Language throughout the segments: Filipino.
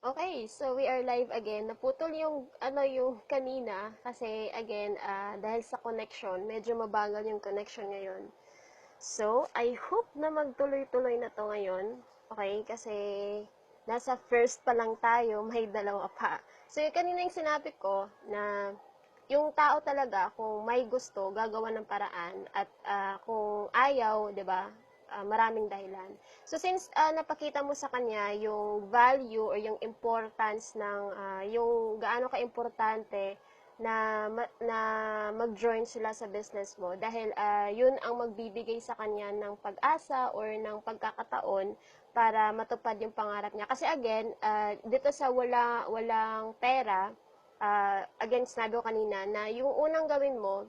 Okay, so we are live again. Naputol yung ano yung kanina kasi again ah, dahil sa connection, medyo mabagal yung connection ngayon. So, I hope na magtuloy-tuloy na to ngayon. Okay, kasi nasa first pa lang tayo, may dalawa pa. So, yung kanina yung sinabi ko na yung tao talaga kung may gusto, gagawa ng paraan at ah, kung ayaw, 'di ba? Ah, maraming dahilan. So since ah, napakita mo sa kanya yung value or yung importance ng ah, yung gaano ka-importante na na mag-join sila sa business mo dahil ah, yun ang magbibigay sa kanya ng pag-asa or ng pagkakataon para matupad yung pangarap niya. Kasi again, ah, dito sa wala walang pera, ah, again sinabi ko kanina na yung unang gawin mo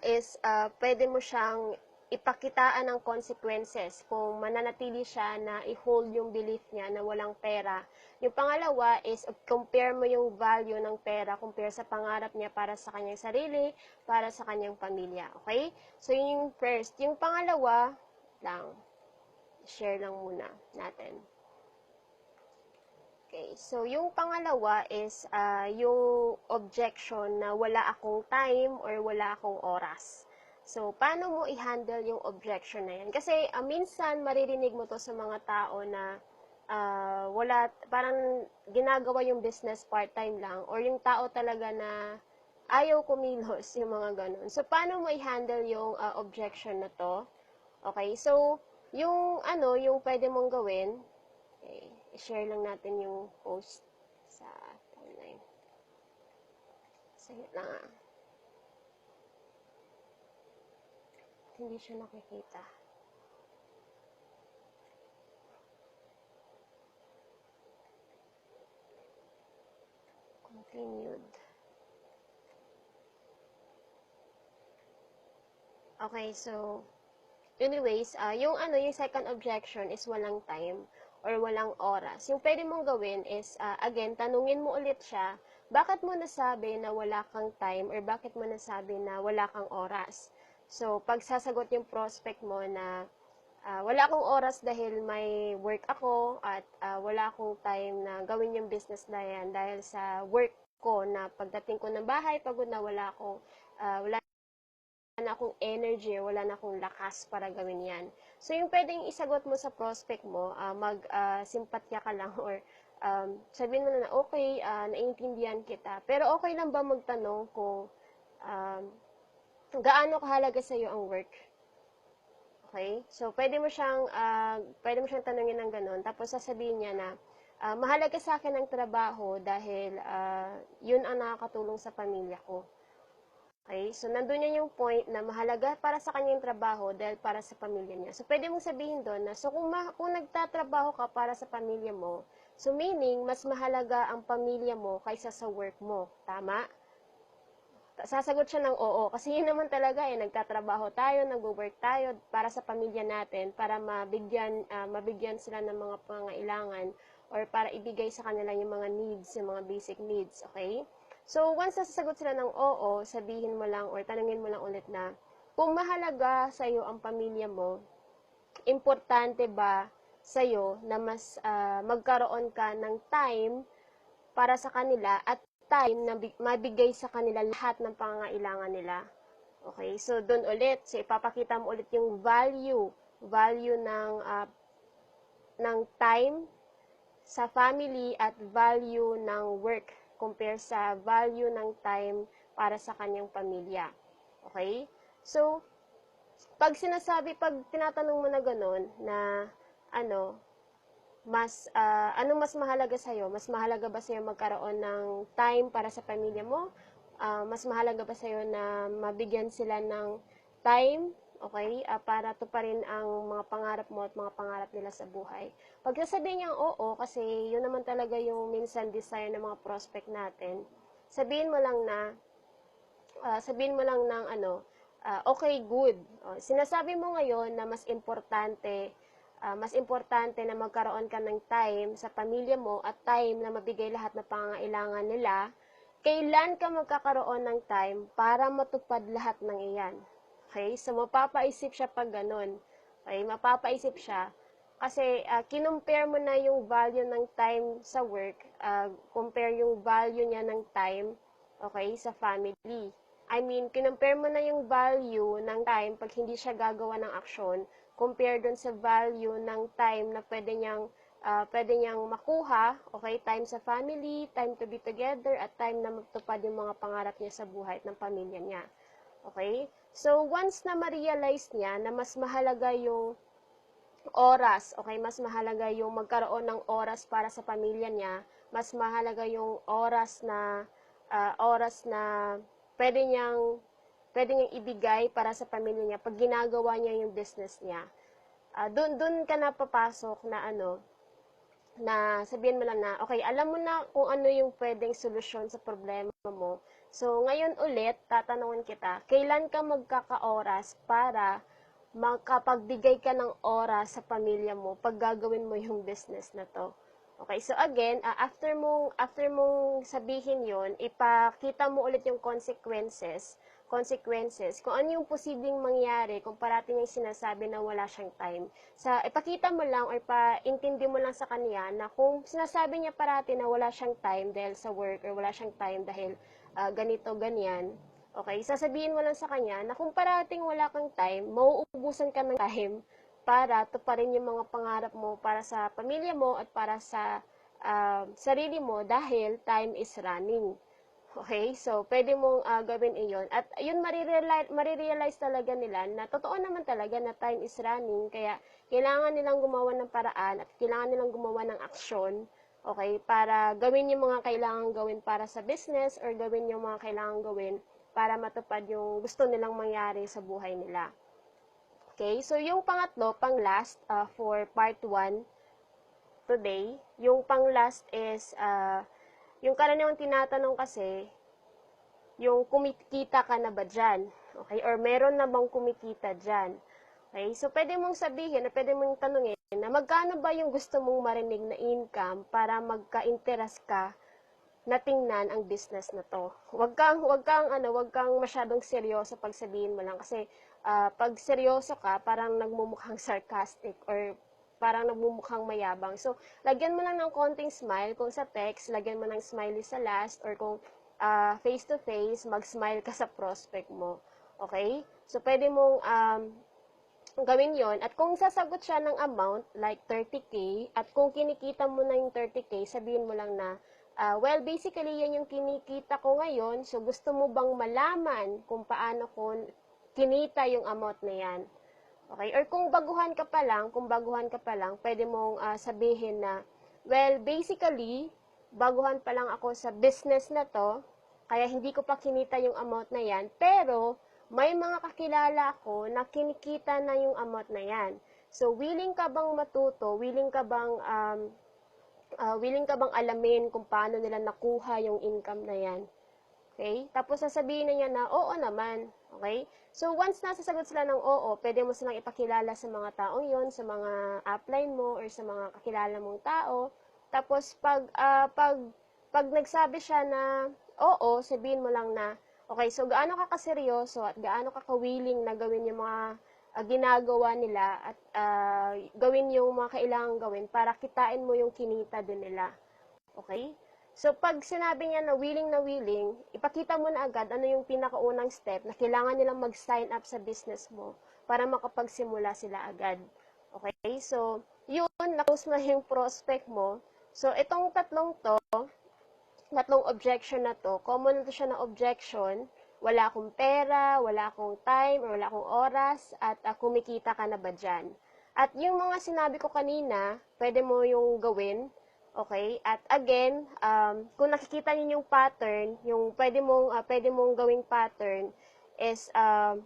is ah, pwede mo siyang ipakitaan ng consequences kung mananatili siya na i-hold yung belief niya na walang pera. Yung pangalawa is compare mo yung value ng pera compare sa pangarap niya para sa kanyang sarili, para sa kanyang pamilya. Okay? So, yun yung first. Yung pangalawa, lang, share lang muna natin. Okay, so yung pangalawa is ah, yung objection na wala akong time or wala akong oras. So, paano mo i-handle yung objection na yan? Kasi ah, minsan maririnig mo to sa mga tao na ah, wala, parang ginagawa yung business part-time lang or yung tao talaga na ayaw kumilos, yung mga ganun. So, paano mo i-handle yung ah, objection na to? Okay, so, yung ano, yung pwede mong gawin, okay, i-share lang natin yung post sa timeline. Sige lang ah. Hindi siya nakikita. Continued. Okay, so, anyways, ah yung ano, yung second objection is walang time or walang oras. Yung pwede mong gawin is, ah, again, tanungin mo ulit siya, bakit mo nasabi na wala kang time or bakit mo nasabi na wala kang oras? So, pag sasagot yung prospect mo na ah, wala akong oras dahil may work ako at ah, wala akong time na gawin yung business na yan dahil sa work ko na pagdating ko ng bahay, pagod na wala akong, ah, wala na akong energy, wala na akong lakas para gawin yan. So, yung pwedeng isagot mo sa prospect mo, ah, mag-simpatya ka lang or um, sabihin mo na na, okay, ah, naiintindihan kita. Pero okay lang ba magtanong kung um, gaano kahalaga sa iyo ang work? Okay? So, pwede mo siyang, ah, pwede mo siyang tanungin ng ganun. Tapos, sasabihin niya na, ah, mahalaga sa akin ang trabaho dahil ah, yun ang nakakatulong sa pamilya ko. Okay? So, nandun yan yung point na mahalaga para sa kanya yung trabaho dahil para sa pamilya niya. So, pwede mong sabihin doon na, so kung, ma- kung nagtatrabaho ka para sa pamilya mo, so meaning, mas mahalaga ang pamilya mo kaysa sa work mo. Tama? Sasagot siya ng oo. Kasi yun naman talaga eh, nagtatrabaho tayo, nagwo-work tayo para sa pamilya natin, para mabigyan, ah, mabigyan sila ng mga pangailangan or para ibigay sa kanila yung mga needs, yung mga basic needs. Okay? So, once nasasagot sila ng oo, sabihin mo lang or tanungin mo lang ulit na, kung mahalaga sa iyo ang pamilya mo, importante ba sa iyo na mas ah, magkaroon ka ng time para sa kanila at time na bi- mabigay sa kanila lahat ng pangangailangan nila. Okay? So, doon ulit, so ipapakita mo ulit yung value, value ng ah, ng time sa family at value ng work compare sa value ng time para sa kanyang pamilya. Okay? So, pag sinasabi, pag tinatanong mo na ganun, na ano, mas, ah, anong mas mahalaga sa'yo? Mas mahalaga ba sa'yo magkaroon ng time para sa pamilya mo? Ah, mas mahalaga ba sa'yo na mabigyan sila ng time, okay, ah, para tuparin ang mga pangarap mo at mga pangarap nila sa buhay? Pag sasabihin niyang oo, kasi yun naman talaga yung minsan desire ng mga prospect natin, sabihin mo lang na, ah, sabihin mo lang ng ano, ah, okay, good. O, sinasabi mo ngayon na mas importante, ah, mas importante na magkaroon ka ng time sa pamilya mo at time na mabigay lahat ng pangangailangan nila, kailan ka magkakaroon ng time para matupad lahat ng iyan. Okay? So, mapapaisip siya pag ganun. Okay? Mapapaisip siya Kasi uh, kinumpare mo na yung value ng time sa work, uh, compare yung value niya ng time, okay, sa family. I mean, kinumpare mo na yung value ng time pag hindi siya gagawa ng aksyon, compare dun sa value ng time na pwede niyang, uh, pwede niyang makuha, okay, time sa family, time to be together, at time na magtupad yung mga pangarap niya sa buhay at ng pamilya niya. Okay? So, once na ma-realize niya na mas mahalaga yung oras, okay, mas mahalaga yung magkaroon ng oras para sa pamilya niya, mas mahalaga yung oras na uh, oras na pwede niyang pwede niyang ibigay para sa pamilya niya pag ginagawa niya yung business niya. Uh, doon doon ka na papasok na ano na sabihin mo lang na okay, alam mo na kung ano yung pwedeng solusyon sa problema mo. So ngayon ulit tatanungin kita, kailan ka magkakaoras para makapagbigay ka ng oras sa pamilya mo pag gagawin mo yung business na to. Okay, so again, uh, after mong after mong sabihin 'yon, ipakita mo ulit yung consequences, consequences, kung ano yung posibleng mangyari kung parating yung sinasabi na wala siyang time. Sa ipakita mo lang or paintindi mo lang sa kanya na kung sinasabi niya parati na wala siyang time dahil sa work or wala siyang time dahil uh, ganito ganyan, Okay, sasabihin mo lang sa kanya na kung parating wala kang time, mauubusan ka ng time para tuparin yung mga pangarap mo para sa pamilya mo at para sa uh, sarili mo dahil time is running. Okay, so pwede mong uh, gawin iyon. At yun, marirealize, marirealize talaga nila na totoo naman talaga na time is running. Kaya kailangan nilang gumawa ng paraan at kailangan nilang gumawa ng aksyon okay, para gawin yung mga kailangan gawin para sa business or gawin yung mga kailangan gawin para matupad yung gusto nilang mangyari sa buhay nila. Okay, so yung pangatlo, pang last uh, for part 1 today, yung pang last is, uh, yung karaniwang tinatanong kasi, yung kumikita ka na ba dyan? Okay, or meron na bang kumikita dyan? Okay, so pwede mong sabihin, na pwede mong tanungin, na magkano ba yung gusto mong marinig na income para magka-interest ka na tingnan ang business na to. Huwag kang huwag kang ano, huwag kang masyadong seryoso pag sabihin mo lang kasi uh, pag seryoso ka, parang nagmumukhang sarcastic or parang nagmumukhang mayabang. So, lagyan mo lang ng konting smile kung sa text, lagyan mo ng smiley sa last or kung uh, face to face, mag-smile ka sa prospect mo. Okay? So, pwede mong um, gawin yon At kung sasagot siya ng amount, like 30K, at kung kinikita mo na yung 30K, sabihin mo lang na, Uh, well, basically, yan yung kinikita ko ngayon. So, gusto mo bang malaman kung paano ko kinita yung amount na yan? Okay? Or kung baguhan ka pa lang, kung baguhan ka pa lang, pwede mong uh, sabihin na, well, basically, baguhan pa lang ako sa business na to, kaya hindi ko pa kinita yung amount na yan, pero may mga kakilala ko na kinikita na yung amount na yan. So, willing ka bang matuto? Willing ka bang um, uh, willing ka bang alamin kung paano nila nakuha yung income na yan? Okay? Tapos sasabihin na niya na, oo naman. Okay? So, once nasasagot sila ng oo, pwede mo silang ipakilala sa mga taong yon sa mga upline mo, or sa mga kakilala mong tao. Tapos, pag, uh, pag, pag nagsabi siya na oo, sabihin mo lang na, okay, so gaano ka kaseryoso at gaano ka ka-willing na gawin yung mga uh, ginagawa nila at uh, gawin yung mga kailangan gawin para kitain mo yung kinita din nila. Okay? So, pag sinabi niya na willing na willing, ipakita mo na agad ano yung pinakaunang step na kailangan nilang mag-sign up sa business mo para makapagsimula sila agad. Okay? So, yun, na yung prospect mo. So, itong tatlong to, tatlong objection na to, common na to siya na objection, wala akong pera, wala akong time, wala akong oras, at uh, kumikita ka na ba dyan? At yung mga sinabi ko kanina, pwede mo yung gawin, okay? At again, um, kung nakikita niyo yung pattern, yung pwede mong, uh, pwede mong gawing pattern is, um,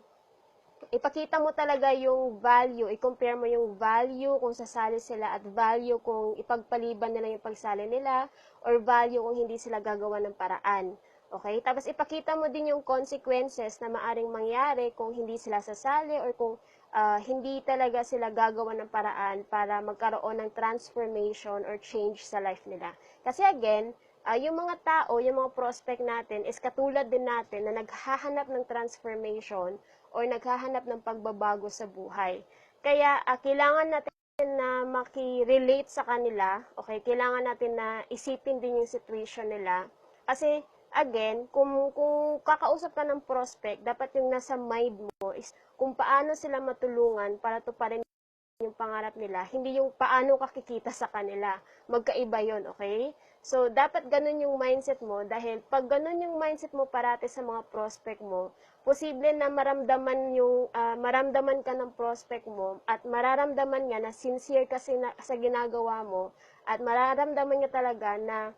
ipakita mo talaga yung value, i-compare mo yung value kung sasali sila at value kung ipagpaliban nila yung pagsali nila or value kung hindi sila gagawa ng paraan. Okay? Tapos ipakita mo din yung consequences na maaring mangyari kung hindi sila sasali or kung uh, hindi talaga sila gagawa ng paraan para magkaroon ng transformation or change sa life nila. Kasi again, uh, yung mga tao, yung mga prospect natin is katulad din natin na naghahanap ng transformation or naghahanap ng pagbabago sa buhay. Kaya uh, kailangan natin na maki-relate sa kanila, okay, kailangan natin na isipin din yung situation nila. Kasi, again, kung, kung kakausap ka ng prospect, dapat yung nasa mind mo is kung paano sila matulungan para tuparin yung pangarap nila, hindi yung paano kakikita sa kanila. Magkaiba yon okay? So, dapat ganun yung mindset mo dahil pag ganun yung mindset mo parati sa mga prospect mo, posible na maramdaman yung ah, maramdaman ka ng prospect mo at mararamdaman niya na sincere ka sa ginagawa mo at mararamdaman niya talaga na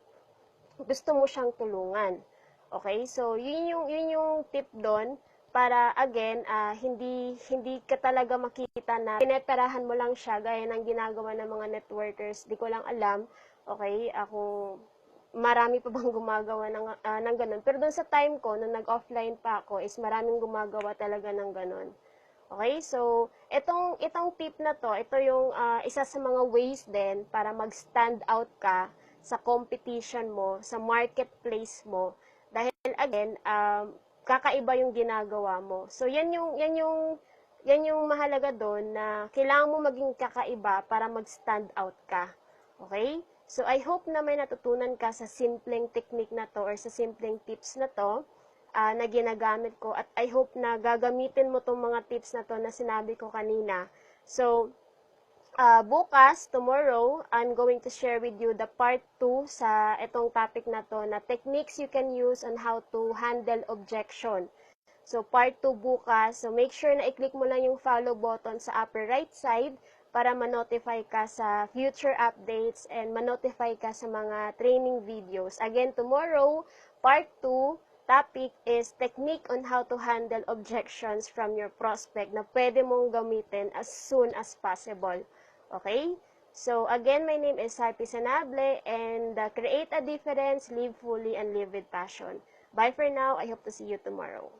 gusto mo siyang tulungan. Okay? So, yun yung yun yung tip doon para again ah, hindi hindi ka talaga makita na pineperahan mo lang siya gaya ng ginagawa ng mga networkers. Di ko lang alam. Okay? Ako marami pa bang gumagawa ng, ah, ng ganun. Pero doon sa time ko, nung nag-offline pa ako, is maraming gumagawa talaga ng ganun. Okay? So, itong, itong tip na to, ito yung ah, isa sa mga ways din para mag-stand out ka sa competition mo, sa marketplace mo. Dahil again, um, kakaiba yung ginagawa mo. So, yan yung, yan yung, yan yung mahalaga doon na kailangan mo maging kakaiba para mag-stand out ka. Okay? So, I hope na may natutunan ka sa simpleng technique na to or sa simpleng tips na to ah, na ginagamit ko at I hope na gagamitin mo tong mga tips na to na sinabi ko kanina. So, ah, bukas, tomorrow, I'm going to share with you the part 2 sa itong topic na to na techniques you can use on how to handle objection. So, part 2 bukas. So, make sure na i-click mo lang yung follow button sa upper right side para ma-notify ka sa future updates and ma-notify ka sa mga training videos. Again, tomorrow, part 2, topic is technique on how to handle objections from your prospect na pwede mong gamitin as soon as possible. Okay? So, again, my name is Harpy Sanable and uh, create a difference, live fully, and live with passion. Bye for now. I hope to see you tomorrow.